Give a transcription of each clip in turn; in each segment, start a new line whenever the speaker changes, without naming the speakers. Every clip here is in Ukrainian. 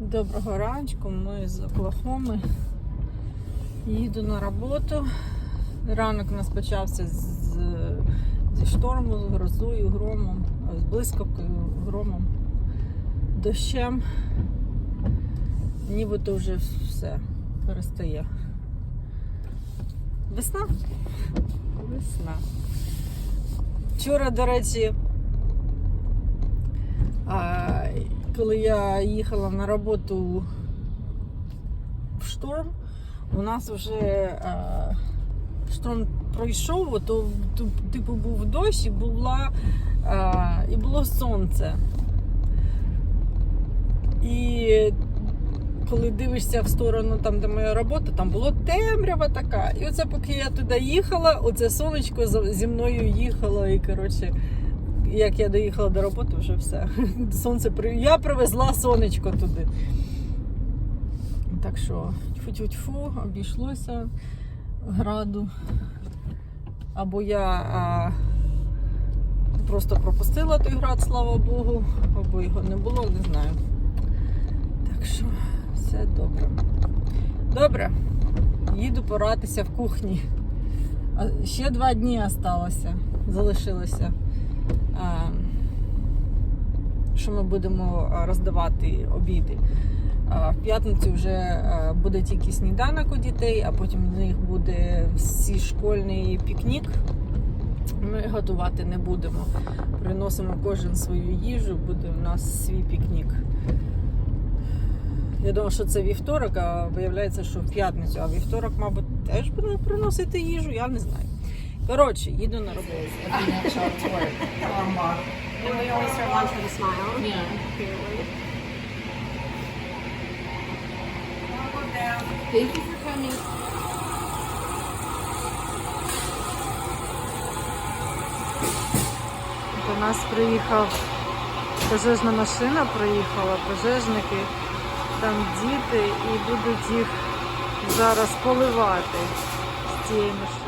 Доброго ранку, ми з Оклахоми. Їду на роботу. Ранок у нас почався з, зі шторму, з грозою, громом, з блискавкою, громом, дощем. Нібито вже все перестає. Весна? Весна. Вчора, до речі, а, коли я їхала на роботу в шторм, у нас вже а, шторм пройшов, то типу був дощ і була а, і було сонце. І коли дивишся в сторону, там, де моя робота, там було темрява така. І оце поки я туди їхала, оце сонечко зі мною їхало. І коротше, як я доїхала до роботи, вже все. Сонце при... Я привезла сонечко туди. Так що, тьфу-тьфу-тьфу, обійшлося граду. Або я а, просто пропустила той град, слава Богу, або його не було, не знаю. Так що все добре. Добре, їду поратися в кухні. Ще два дні залишилося. А, Що ми будемо роздавати обіди. В п'ятницю вже буде тільки сніданок у дітей, а потім у них буде всі школьний пікнік. Ми готувати не будемо. Приносимо кожен свою їжу, буде у нас свій пікнік. Я думала, що це вівторок, а виявляється, що в п'ятницю, а вівторок, мабуть, теж буде приносити їжу, я не знаю. Коротше, їду на роботу.
And we always serve lunch with a smile.
Thank you for coming.
До нас приїхав пожежна машина, приїхала, пожежники, там діти і будуть їх зараз поливати з цієї машини.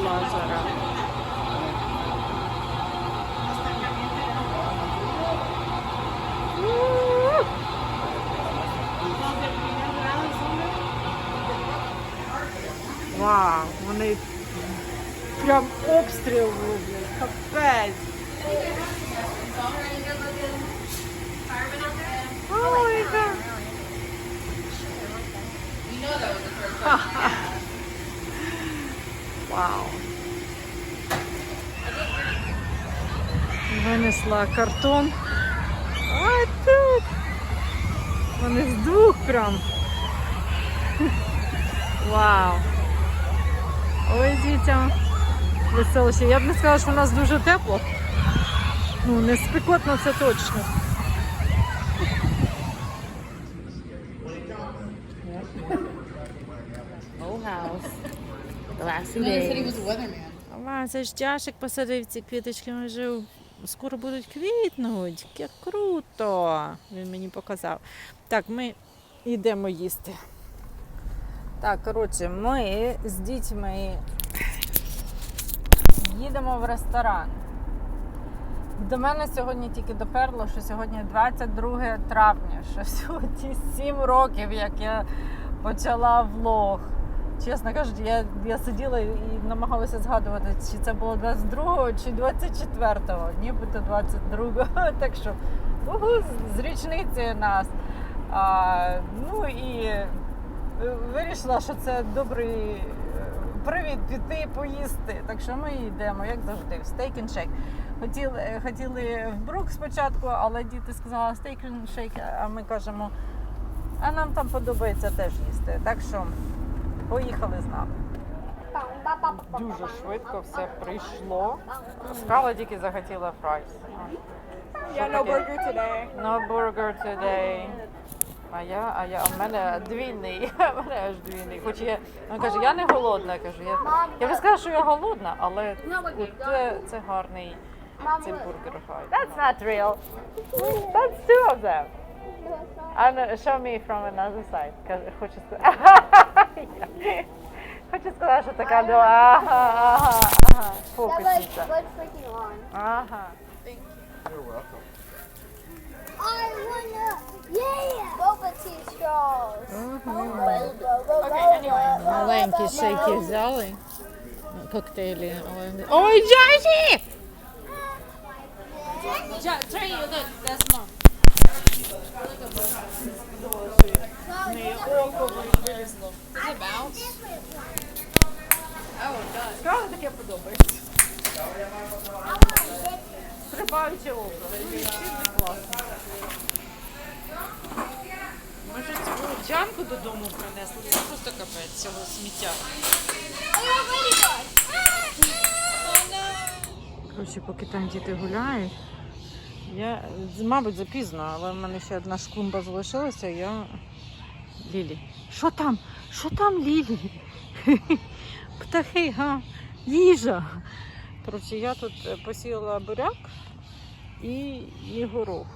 І йшла жара. Вау, вони прям обстріл роблять. Капець. Ой, да. Вау. Винесла картон. А тут. Вони з двох прям. Вау. Ой, дітям. Веселище. Я б не сказала, що у нас дуже тепло. Ну, не спекотно, це точно.
Two
he said he was a weatherman.
Ва, це ж Дяшик посадив ці квіточки, вони вже скоро будуть квітнуть. Як круто! Він мені показав. Так, ми йдемо їсти. Так, коротше, ми з дітьми їдемо в ресторан. До мене сьогодні тільки доперло, що сьогодні 22 травня, що сьогодні 7 років, як я почала влог. Чесно кажучи, я, я сиділа і намагалася згадувати, чи це було 22-го чи 24-го, нібито 22-го. Так що угу, з- річниці нас. А, ну і е, вирішила, що це добрий е, привід піти поїсти. Так що ми йдемо, як завжди, в стейк and shake. Хотіли, хотіли в Брук спочатку, але діти сказали стейк and shake, а ми кажемо, а нам там подобається теж їсти. Так що поїхали з нами. Дуже швидко все прийшло. Скала тільки захотіла фрайс.
Yeah, no burger today.
No burger today. А я, а я, а в мене двійний, а в мене аж двійний. Хоч я, він каже, я не голодна, кажу. Я, я би сказала, що я голодна, але це, це гарний цей бургер хай. That's not real. That's two of them. And uh, show me from another side. Каже, Хочу сказати. Хочу сказати, що така ну, ага, ага, ага.
That like
Фокусниця.
looks freaking long.
Ага.
I wanna, yeah, boba tea straws.
Маленькі шейки взяли. Коктейлі. Ой, Джасі! Справді таке подобається. Стрибаючи образ. класно. Ми ж цю джанку додому принесли. Це просто капець цього сміття. Коротше, поки там діти гуляють, я, мабуть, запізно, але в мене ще одна шклумба залишилася, я. Лілі. Що там? Що там, Лілі? Птахи, га? Їжа. Коротше, я тут посіяла буряк і, і горох.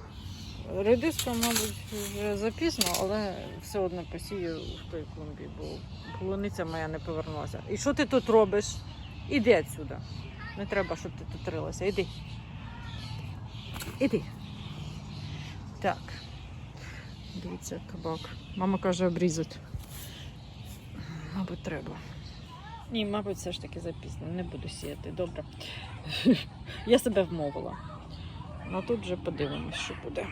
Редиска, мабуть, вже запізно, але все одно посію в той клумбі, бо полуниця моя не повернулася. І що ти тут робиш? Іди відсюди. Не треба, щоб ти тут рилася. Іди. Іди. Так. Дивіться, кабак. Мама каже обрізати. Мабуть, треба. Ні, мабуть, все ж таки запізно. Не буду сіяти. Добре. Я себе вмовила. Ну тут вже подивимось, що буде.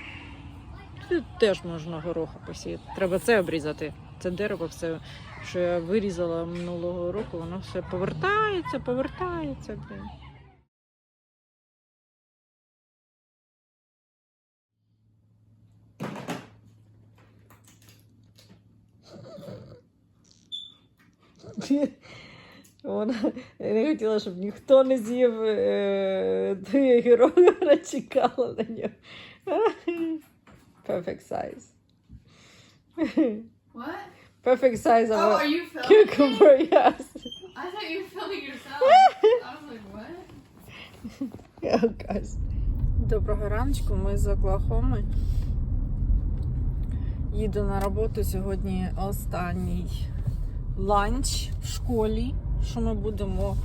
Тут теж можна гороха посіяти. Треба це обрізати. Це дерево, все, що я вирізала минулого року, воно все повертається, повертається. Блін. Вона я не хотіла, щоб ніхто не з'їв е, той огірок, вона чекала на нього. Perfect size.
What?
Perfect size of
Oh,
a
are you filming?
cucumber, yes.
I thought you were filming yourself. I was like, what?
Oh, guys. Доброго раночку, ми з Оклахоми. Їду на роботу сьогодні останній ланч в школі, що ми будемо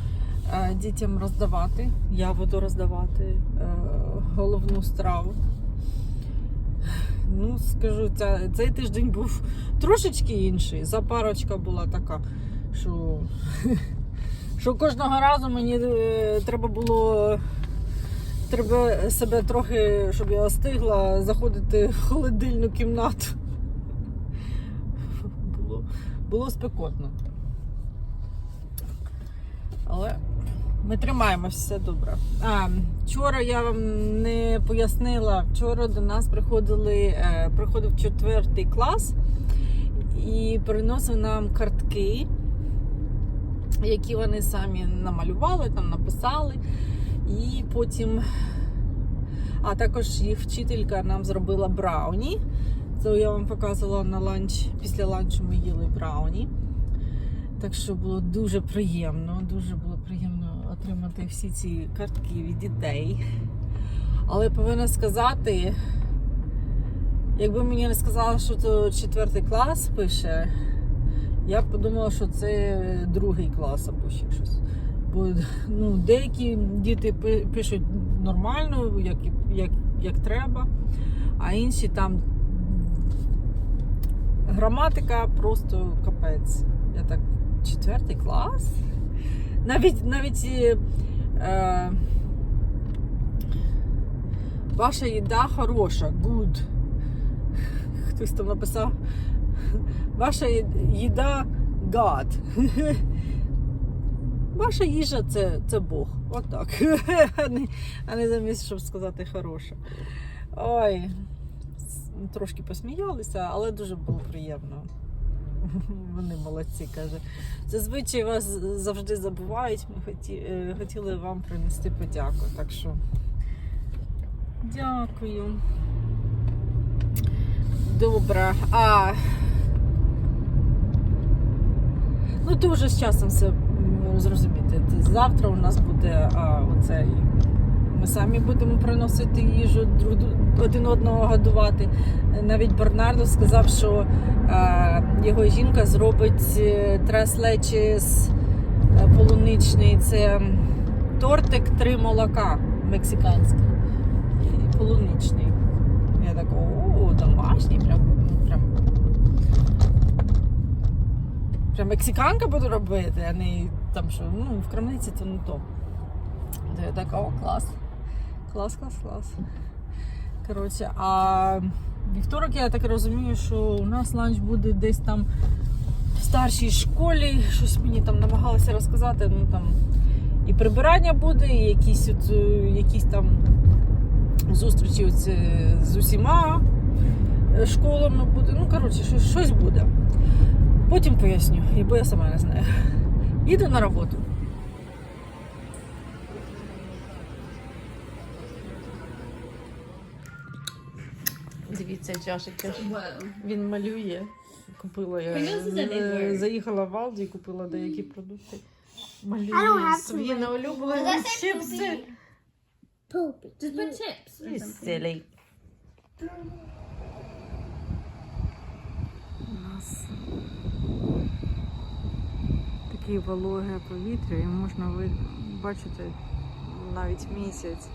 е, дітям роздавати. Я буду роздавати е, головну страву. Ну, скажу, ця, цей тиждень був трошечки інший. Запарочка була така, що, що кожного разу мені е, треба було. Треба себе трохи, щоб я остигла, заходити в холодильну кімнату. Було, спекотно. Але ми тримаємося, все добре. А, вчора я вам не пояснила, вчора до нас приходили, е, приходив четвертий клас і приносив нам картки, які вони самі намалювали, там написали. І потім, а також їх вчителька нам зробила брауні. Це я вам показувала на ланч. Після ланчу ми їли брауні. Так що було дуже приємно, дуже було приємно отримати всі ці картки від дітей. Але повинна сказати, якби мені не сказали, що це четвертий клас пише, я б подумала, що це другий клас або ще щось. Бо ну, деякі діти пишуть нормально, як, як, як треба, а інші там граматика просто капець. Я так, четвертий клас? Навіть навіть е, ваша їда хороша, good. Хтось там написав. Ваша їда God. Ваша їжа це, це Бог. Отак. Не, а не замість, щоб сказати хороша. Ой, трошки посміялися, але дуже було приємно. Вони молодці, каже. Зазвичай вас завжди забувають. Ми е, хотіли вам принести подяку. Так що дякую. Добре. А Ну, то вже з часом все зрозуміти. Завтра у нас буде а, оцей. Ми самі будемо приносити їжу, один одного годувати. Навіть Бернардо сказав, що а, його жінка зробить е, трес лечі полуничний. Це тортик три молока мексиканський. І полуничний. Я така, о, домашній, прям, прям. Прям мексиканка буду робити, а не там що, ну, в крамниці то не. То я така, о, клас. Клас, клас, клас. Коротше, а вівторок я так розумію, що у нас ланч буде десь там в старшій школі. Щось мені там намагалися розказати. Ну там і прибирання буде, і якісь, от, е, якісь там зустрічі оці з усіма е, школами буде. Ну, коротше, щось буде. Потім поясню, бо я сама не знаю. Іду на роботу. Дивіться, чашечка. Він малює. Купила я. Е, Заїхала в Алді і купила деякі продукти. Малює свої
make-
неулюблені чипси.
Just put chips
You silly. У нас таке вологе повітря і можна ви- бачити навіть місяць,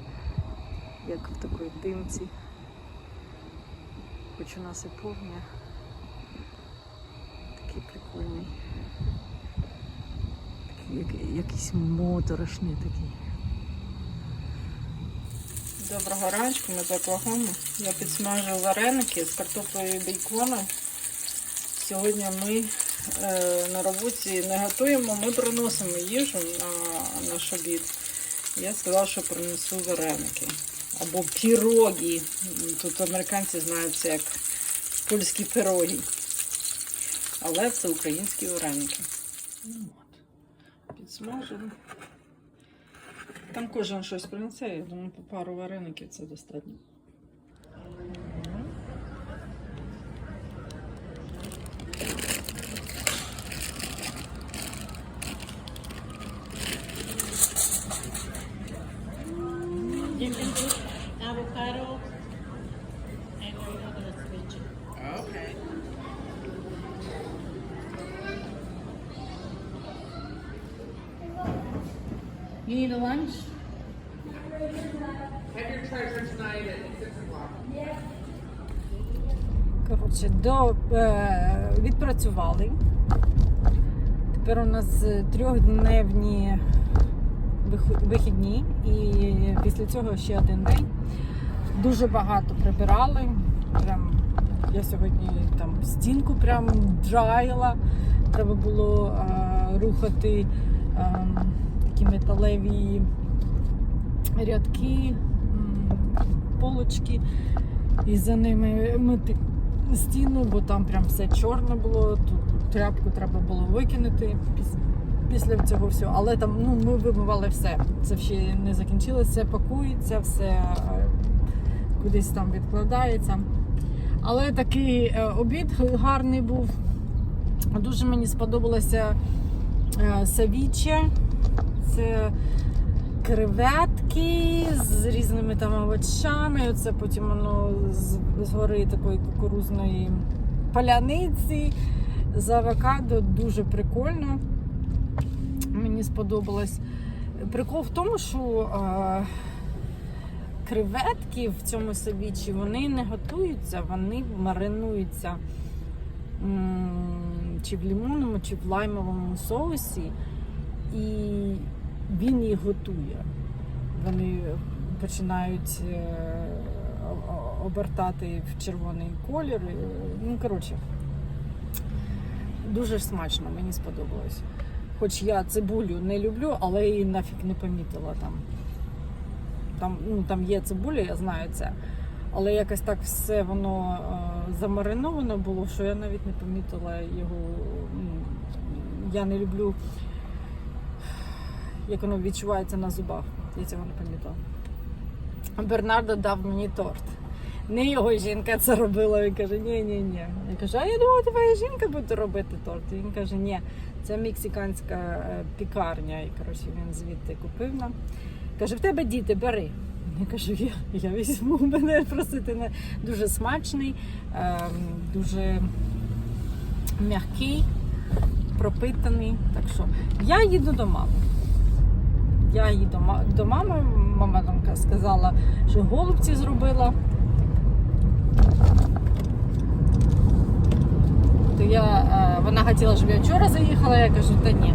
як в такій димці. Хоч у нас і повня. Такий прикольний. Такий, як- якийсь моторошний такий. Доброго ранку, ми з Оклахоми. Я підсмажу вареники з картоплею і бейконом. Сьогодні ми е, на роботі не готуємо, ми приносимо їжу на наш обід. Я сказала, що принесу вареники. Або пірогі. Тут американці знають це як польські пірогі. Але це українські вареники. Ну. Підсмажимо. Там кожен щось принесе, я думаю, по пару вареників це достатньо.
You need a lunch?
Коротше, до, е, відпрацювали. Тепер у нас е, трьохдневні вихідні, і після цього ще один день. Дуже багато прибирали. Прям я сьогодні там стінку прям драїла. Треба було е, рухати е, металеві рядки, полочки і за ними мити стіну, бо там прям все чорне було. Тут тряпку треба було викинути після цього всього. Але там ну, ми вимивали все. Це ще не закінчилося, все пакується, все кудись там відкладається. Але такий е, обід гарний був. Дуже мені сподобалося е, савіче. Це креветки з різними там овочами. Оце потім воно згори такої кукурузної паляниці з авокадо. Дуже прикольно. Мені сподобалось. Прикол в тому, що е, креветки в цьому савічі вони не готуються, вони маринуються м, чи в лимонному, чи в лаймовому соусі. І він їх готує. Вони починають е, обертати в червоний колір. Е, Ну, коротше, дуже смачно, мені сподобалось. Хоч я цибулю не люблю, але її нафіг не помітила там. Там, ну, там є цибуля, я знаю це. Але якось так все воно е, замариновано було, що я навіть не помітила його. ну, Я не люблю як воно відчувається на зубах. Я цього не пам'ятала. Бернардо дав мені торт. Не його жінка це робила. Він каже, ні, ні, ні. Я кажу, а я думала, твоя жінка буде робити торт. Він каже, ні, це мексиканська е, пікарня. І коротше, він звідти купив нам. Каже, в тебе діти, бери. Я кажу, я, я візьму мене просити не дуже смачний, ем, дуже м'який, пропитаний. Так що я їду до мами. Я ма- до мами. мама там сказала, що голубці зробила. То я, е, вона хотіла, щоб я вчора заїхала, я кажу, та ні.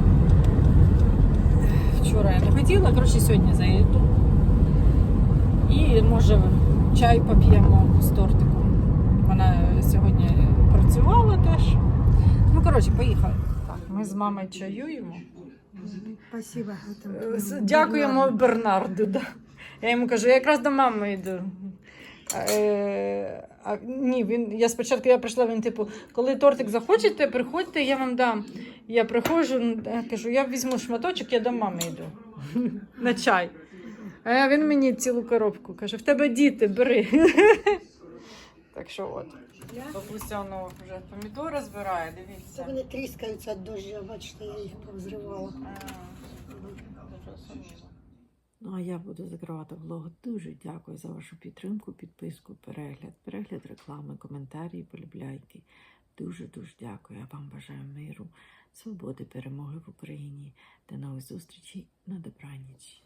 Вчора я не хотіла, коротше, сьогодні заїду. І може чай поп'ємо з тортиком. Вона сьогодні працювала теж. Ну, коротше, поїхали. Так, ми з мамою чаюємо.
Спасибо.
Е, Дякуємо Бернарду. Да. Я йому кажу, я якраз до мами йду. Е, а, ні, він, я спочатку я прийшла, він типу, коли тортик захочете, приходьте, я вам дам. Я приходжу, кажу, я візьму шматочок, я до мами йду. На чай. А він мені цілу коробку каже, в тебе діти, бери. Так що от. Бабуся воно вже помідори збирає, дивіться.
Вони тріскаються від дощу, бачите, я їх повзривала.
Ну а я буду закривати влог. Дуже дякую за вашу підтримку, підписку, перегляд, перегляд реклами, коментарі, полюбляйки. Дуже дуже дякую. Я вам бажаю миру, свободи, перемоги в Україні. До нових зустрічей на добраніч.